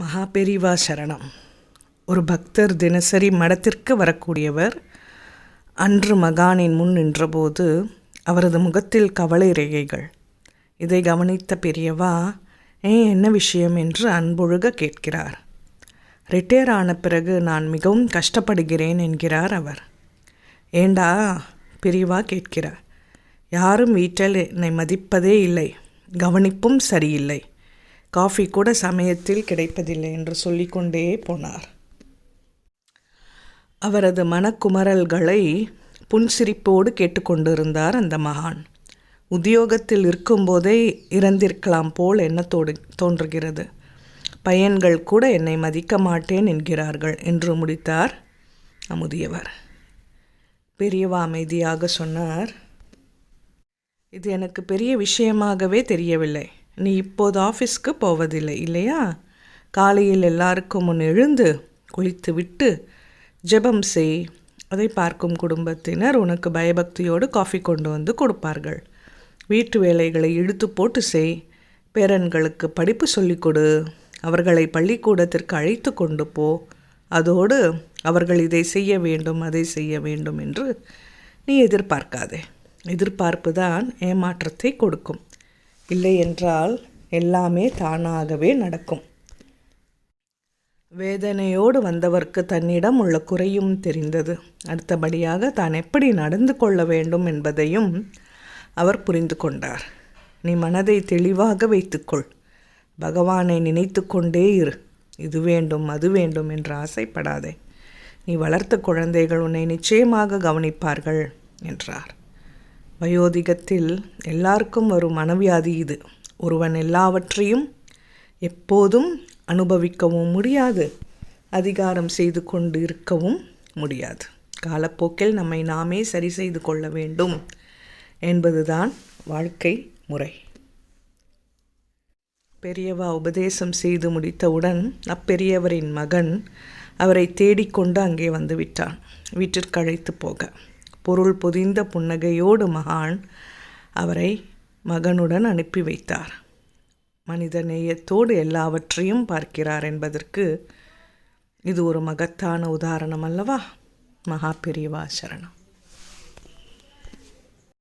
மகாபெரிவா சரணம். ஒரு பக்தர் தினசரி மடத்திற்கு வரக்கூடியவர் அன்று மகானின் முன் நின்றபோது அவரது முகத்தில் கவலை ரேகைகள். இதை கவனித்த பெரியவா ஏன் என்ன விஷயம்? என்று அன்பொழுக கேட்கிறார். ரிட்டையர் ஆன பிறகு நான் மிகவும் கஷ்டப்படுகிறேன் என்கிறார் அவர். ஏண்டா? பெரியவா கேட்கிறார். யாரும் வீட்டில் என்னை மதிப்பதே இல்லை கவனிப்பும் சரியில்லை. காஃபி கூட சமயத்தில் கிடைப்பதில்லை என்று சொல்லிக்கொண்டே போனார். அவரது மனக்குமரல்களை புன்சிரிப்போடு கேட்டுக்கொண்டிருந்தார் அந்த மகான். உத்தியோகத்தில் இருக்கும்போதே இறந்திருக்கலாம் போல் என்ன தோடு தோன்றுகிறது. பையன்கள் கூட என்னை மதிக்க மாட்டேன் என்கிறார்கள் என்று முடித்தார் அமுதியவர். பெரியவா அமைதியாக சொன்னார் இது எனக்கு பெரிய விஷயமாகவே தெரியவில்லை. நீ இப்போது ஆஃபீஸ்க்கு போவதில்லை இல்லையா? காலையில் எல்லாருக்கும் முன் எழுந்து குளித்து விட்டு ஜெபம் செய். அதை பார்க்கும் குடும்பத்தினர் உனக்கு பயபக்தியோடு காஃபி கொண்டு வந்து கொடுப்பார்கள். வீட்டு வேலைகளை இழுத்து போட்டு செய். பேரன்களுக்கு படிப்பு சொல்லிக் கொடு அவர்களை பள்ளிக்கூடத்திற்கு அழைத்து கொண்டு போ. அதோடு அவர்கள் இதை செய்ய வேண்டும் அதை செய்ய வேண்டும் என்று நீ எதிர்பார்க்காதே. எதிர்பார்ப்பு தான் ஏமாற்றத்தை கொடுக்கும். இல்லை என்றால் எல்லாமே தானாகவே நடக்கும். வேதனையோடு வந்தவர்க்கு தன்னிடம் உள்ள குறையும் தெரிந்தது. அடுத்தபடியாக தான் எப்படி நடந்து கொள்ள வேண்டும் என்பதையும் அவர் புரிந்து கொண்டார். நீ மனதை தெளிவாக வைத்துக்கொள். பகவானை நினைத்து கொண்டே இரு. இது வேண்டும் அது வேண்டும் என்று ஆசைப்படாதே. நீ வளர்த்த குழந்தைகள் உன்னை நிச்சயமாக கவனிப்பார்கள் என்றார். வயோதிகத்தில் எல்லாருக்கும் வரும் மனவியாதி இது. ஒருவன் எல்லாவற்றையும் எப்போதும் அனுபவிக்கவும் முடியாது. அதிகாரம் செய்து கொண்டு இருக்கவும் முடியாது. காலப்போக்கில் நம்மை நாமே சரி செய்து கொள்ள வேண்டும் என்பதுதான் வாழ்க்கை முறை. பெரியவா உபதேசம் செய்து முடித்தவுடன் அப்பெரியவரின் மகன் அவரை தேடிக்கொண்டு அங்கே வந்து விட்டான். வீட்டிற்கு அழைத்து போக. பொருள் பொதிந்த புன்னகையோடு மகான் அவரை மகனுடன் அனுப்பி வைத்தார். மனித நேயத்தோடு எல்லாவற்றையும் பார்க்கிறார் என்பதற்கு இது ஒரு மகத்தான உதாரணம் அல்லவா? மகா பெரியவா சரணம்.